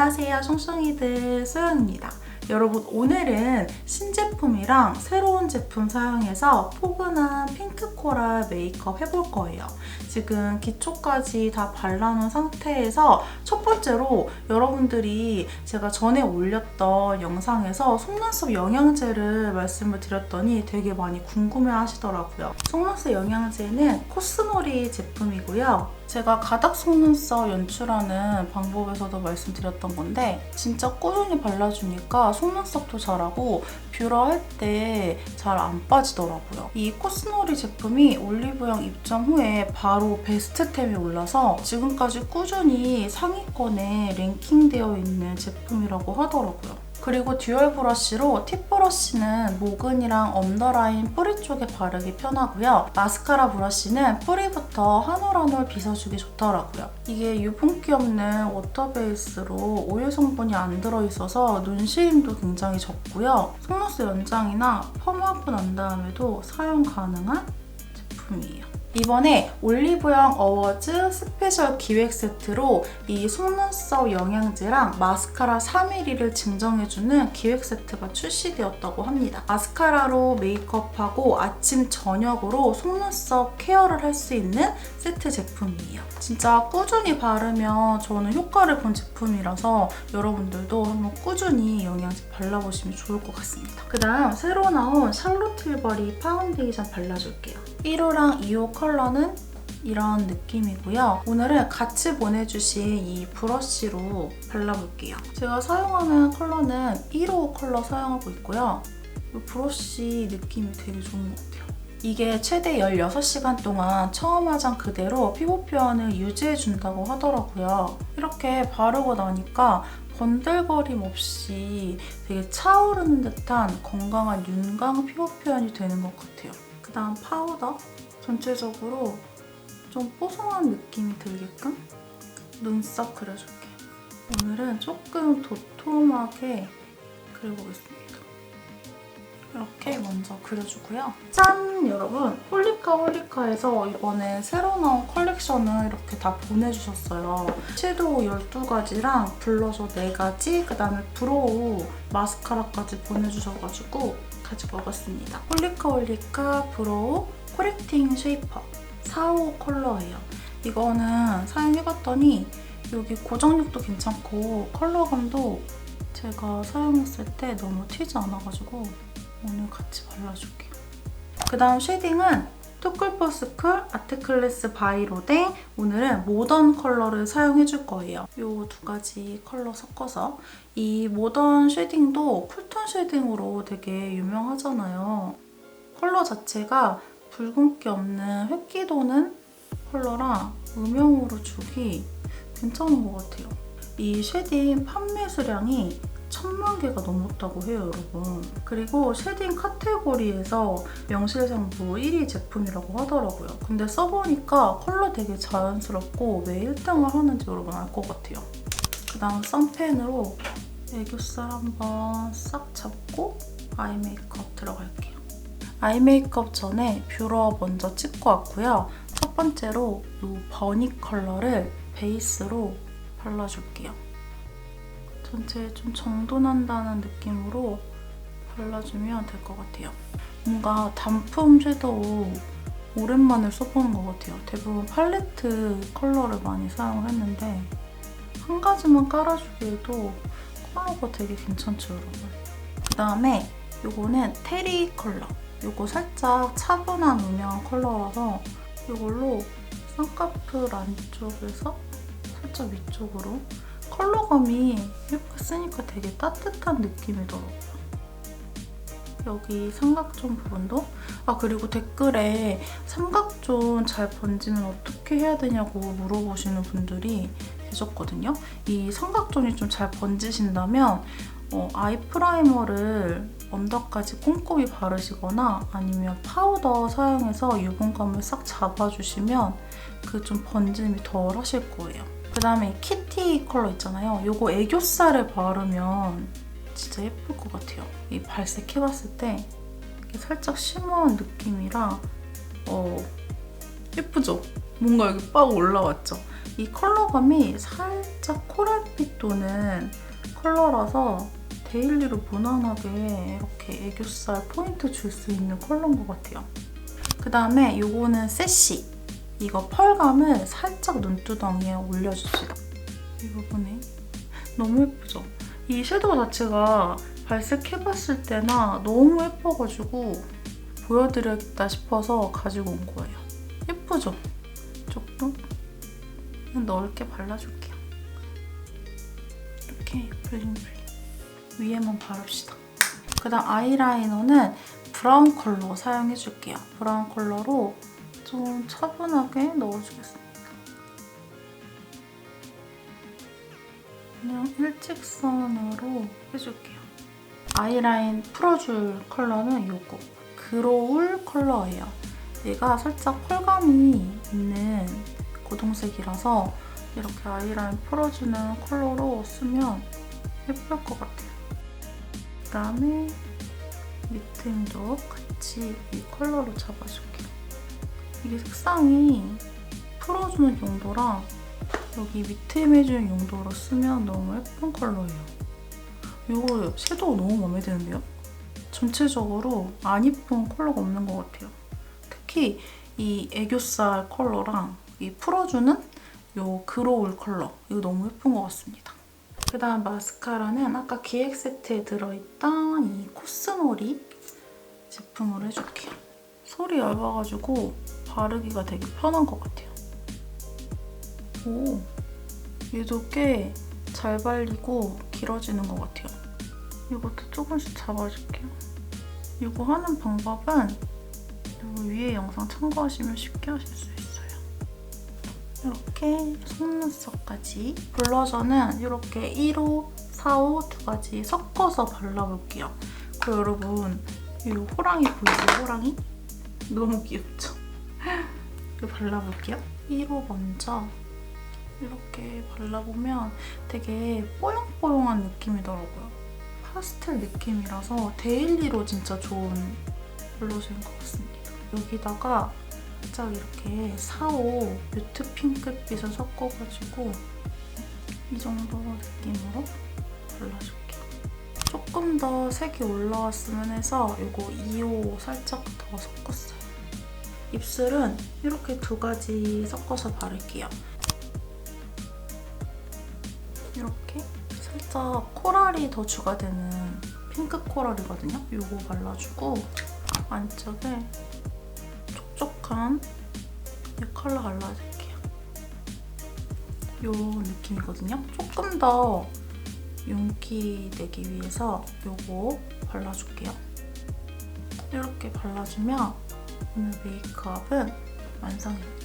안녕하세요 송송이들 소영입니다. 여러분 오늘은 신제품이랑 새로운 제품 사용해서 포근한 핑크 코랄 메이크업 해볼 거예요. 지금 기초까지 다 발라놓은 상태에서 첫 번째로 여러분들이 제가 전에 올렸던 영상에서 속눈썹 영양제를 말씀을 드렸더니 되게 많이 궁금해 하시더라고요. 속눈썹 영양제는 코스모리 제품이고요. 제가 가닥 속눈썹 연출하는 방법에서도 말씀드렸던 건데 진짜 꾸준히 발라주니까 속눈썹도 잘하고 뷰러 할 때 잘 안 빠지더라고요. 이 코스놀이 제품이 올리브영 입점 후에 바로 베스트템에 올라서 지금까지 꾸준히 상위권에 랭킹되어 있는 제품이라고 하더라고요. 그리고 듀얼 브러쉬로 팁 브러쉬는 모근이랑 언더라인 뿌리 쪽에 바르기 편하고요. 마스카라 브러쉬는 뿌리부터 한 올 한 올 빗어주기 좋더라고요. 이게 유분기 없는 워터 베이스로 오일 성분이 안 들어있어서 눈시림도 굉장히 적고요. 속눈썹 연장이나 펌업 난 다음에도 사용 가능한 제품이에요. 이번에 올리브영 어워즈 스페셜 기획 세트로 이 속눈썹 영양제랑 마스카라 3mm를 증정해주는 기획 세트가 출시되었다고 합니다. 마스카라로 메이크업하고 아침, 저녁으로 속눈썹 케어를 할 수 있는 세트 제품이에요. 진짜 꾸준히 바르면 저는 효과를 본 제품이라서 여러분들도 한번 꾸준히 영양제 발라보시면 좋을 것 같습니다. 그 다음 새로 나온 샬롯 til버리 파운데이션 발라줄게요. 1호랑 2호 컬러는 이런 느낌이고요. 오늘은 같이 보내주신 이 브러쉬로 발라볼게요. 제가 사용하는 컬러는 1호 컬러 사용하고 있고요. 이 브러쉬 느낌이 되게 좋은 것 같아요. 이게 최대 16시간 동안 처음 화장 그대로 피부 표현을 유지해준다고 하더라고요. 이렇게 바르고 나니까 번들거림 없이 되게 차오르는 듯한 건강한 윤광 피부 표현이 되는 것 같아요. 그 다음 파우더. 전체적으로 좀 뽀송한 느낌이 들게끔 눈썹 그려줄게. 오늘은 조금 도톰하게 그려보겠습니다. 이렇게 먼저 그려주고요. 짠! 여러분, 홀리카 홀리카에서 이번에 새로 나온 컬렉션을 이렇게 다 보내주셨어요. 섀도우 12가지랑 블러셔 4가지, 그 다음에 브로우 마스카라까지 보내주셔가지고 가지고 와봤습니다. 홀리카 홀리카 브로우 코렉팅 쉐이퍼 4호 컬러예요. 이거는 사용해봤더니 여기 고정력도 괜찮고 컬러감도 제가 사용했을 때 너무 튀지 않아가지고 오늘 같이 발라줄게요. 그 다음 쉐딩은 투쿨포스쿨 아트클래스 바이로댕 오늘은 모던 컬러를 사용해 줄 거예요. 이 두 가지 컬러 섞어서 이 모던 쉐딩도 쿨톤 쉐딩으로 되게 유명하잖아요. 컬러 자체가 붉은기 없는 획기 도는 컬러랑 음영으로 주기 괜찮은 것 같아요. 이 쉐딩 판매 수량이 천만 개가 넘었다고 해요, 여러분. 그리고 쉐딩 카테고리에서 명실상부 1위 제품이라고 하더라고요. 근데 써보니까 컬러 되게 자연스럽고 왜 1등을 하는지 여러분 알 것 같아요. 그 다음 썬펜으로 애교살 한번 싹 잡고 아이 메이크업 들어갈게요. 아이 메이크업 전에 뷰러 먼저 찍고 왔고요. 첫 번째로 이 버니 컬러를 베이스로 발라줄게요. 전체에 좀 정돈한다는 느낌으로 발라주면 될 것 같아요. 뭔가 단품 섀도우 오랜만에 써보는 것 같아요. 대부분 팔레트 컬러를 많이 사용을 했는데 한 가지만 깔아주기에도 컬러가 되게 괜찮죠, 여러분. 그 다음에 이거는 테리 컬러. 이거 살짝 차분한 음영 컬러라서 이걸로 쌍꺼풀 안쪽에서 살짝 위쪽으로 컬러감이 이렇게 쓰니까 되게 따뜻한 느낌이더라고요. 여기 삼각존 부분도 아 그리고 댓글에 삼각존 잘 번지면 어떻게 해야 되냐고 물어보시는 분들이 계셨거든요. 이 삼각존이 좀 잘 번지신다면 어, 아이 프라이머를 언더까지 꼼꼼히 바르시거나 아니면 파우더 사용해서 유분감을 싹 잡아주시면 그 좀 번짐이 덜 하실 거예요. 그 다음에 키티 컬러 있잖아요. 이거 애교살에 바르면 진짜 예쁠 것 같아요. 이 발색 해봤을 때 살짝 쉬머한 느낌이라 어, 예쁘죠? 뭔가 여기 빡 올라왔죠? 이 컬러감이 살짝 코랄빛 도는 컬러라서 데일리로 무난하게 이렇게 애교살 포인트 줄 수 있는 컬러인 것 같아요. 그 다음에 이거는 세시. 이거 펄감을 살짝 눈두덩이에 올려줍시다. 이 부분에. 너무 예쁘죠? 이 섀도우 자체가 발색해봤을 때나 너무 예뻐가지고 보여드리겠다 싶어서 가지고 온 거예요. 예쁘죠? 조금 넓게 발라줄게요. 이렇게 블링블링 위에만 바릅시다. 그 다음 아이라이너는 브라운 컬러 사용해줄게요. 브라운 컬러로 좀 차분하게 넣어주겠습니다. 그냥 일직선으로 해줄게요. 아이라인 풀어줄 컬러는 이거 그로울 컬러예요. 얘가 살짝 펄감이 있는 고동색이라서 이렇게 아이라인 풀어주는 컬러로 쓰면 예쁠 것 같아요. 그다음에 밑트임도 같이 이 컬러로 잡아줄게요. 이게 색상이 풀어주는 용도랑 여기 밑트임 해주는 용도로 쓰면 너무 예쁜 컬러예요. 이거 섀도우 너무 마음에 드는데요? 전체적으로 안 예쁜 컬러가 없는 것 같아요. 특히 이 애교살 컬러랑 이 풀어주는 요 그로울 컬러 이거 너무 예쁜 것 같습니다. 그 다음 마스카라는 아까 기획 세트에 들어있던 이 코스모리 제품으로 해줄게요. 솔이 얇아가지고 바르기가 되게 편한 것 같아요. 오, 얘도 꽤 잘 발리고 길어지는 것 같아요. 이것도 조금씩 잡아줄게요. 이거 하는 방법은 요 위에 영상 참고하시면 쉽게 하실 수 있어요. 이렇게 속눈썹까지 블러셔는 이렇게 1호, 4호 두 가지 섞어서 발라볼게요. 그리고 여러분 이 호랑이 보이세요? 호랑이? 너무 귀엽죠? 이거 발라볼게요. 1호 먼저 이렇게 발라보면 되게 뽀용뽀용한 느낌이더라고요. 파스텔 느낌이라서 데일리로 진짜 좋은 블러셔인 것 같습니다. 여기다가 살짝 이렇게 4호 뮤트 핑크빛을 섞어가지고 이 정도 느낌으로 발라줄게요. 조금 더 색이 올라왔으면 해서 이거 2호 살짝 더 섞었어요. 입술은 이렇게 두 가지 섞어서 바를게요. 이렇게 살짝 코랄이 더 추가되는 핑크 코랄이거든요. 이거 발라주고 안쪽에 촉촉한 이 컬러 발라줄게요. 이 느낌이거든요. 조금 더 윤기 내기 위해서 이거 발라줄게요. 이렇게 발라주면 오늘 메이크업은 완성입니다.